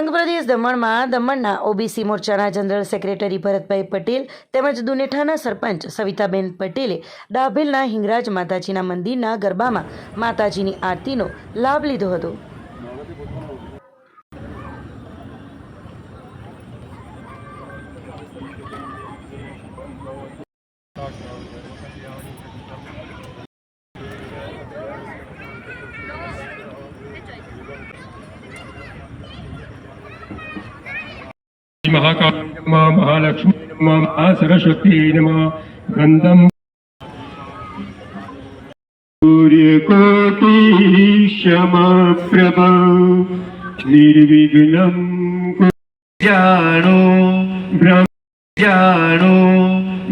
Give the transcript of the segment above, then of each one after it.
સંઘ પ્રદેશ દમણમાં દમણના ઓબીસી મોરચાના જનરલ સેક્રેટરી ભરતભાઈ પટેલ તેમજ દુનેઠાના સરપંચ સવિતાબેન પટેલે ડાભેલના હિંગરાજ માતાજીના મંદિરના ગરબામાં માતાજીની આરતીનો લાભ લીધો હતો. મહાકાળ મહાલક્ષ્મી નમઃ મહાસરસ્વતી નમઃ ગંધમ સૂર્યકોટિશમપ્રભ નિર્વિઘ્નમ જાણો બ્રહ્મ જાણો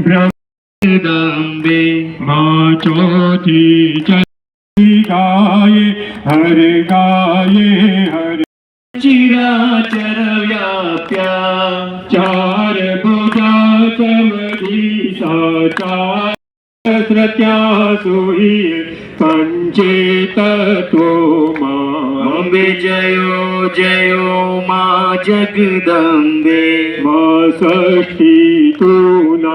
બ્રહ્મદાંબે મા ચોથી ગાય હર ગાય હર ચિરાચર વ્યાપ્યા ચાર ભુજા સમધી સાચા ત્યાં સુહી પંચે તત્વોમાં અંબે જયો જયો માં જગદંબે માં ષષ્ઠી તું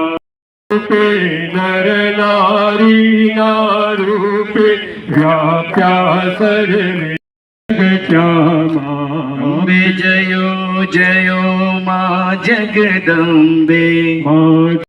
રૂપે નર નારી ના રૂપે વ્યાપ્યા સરને અંબે જયો જયો મા જગદંબે.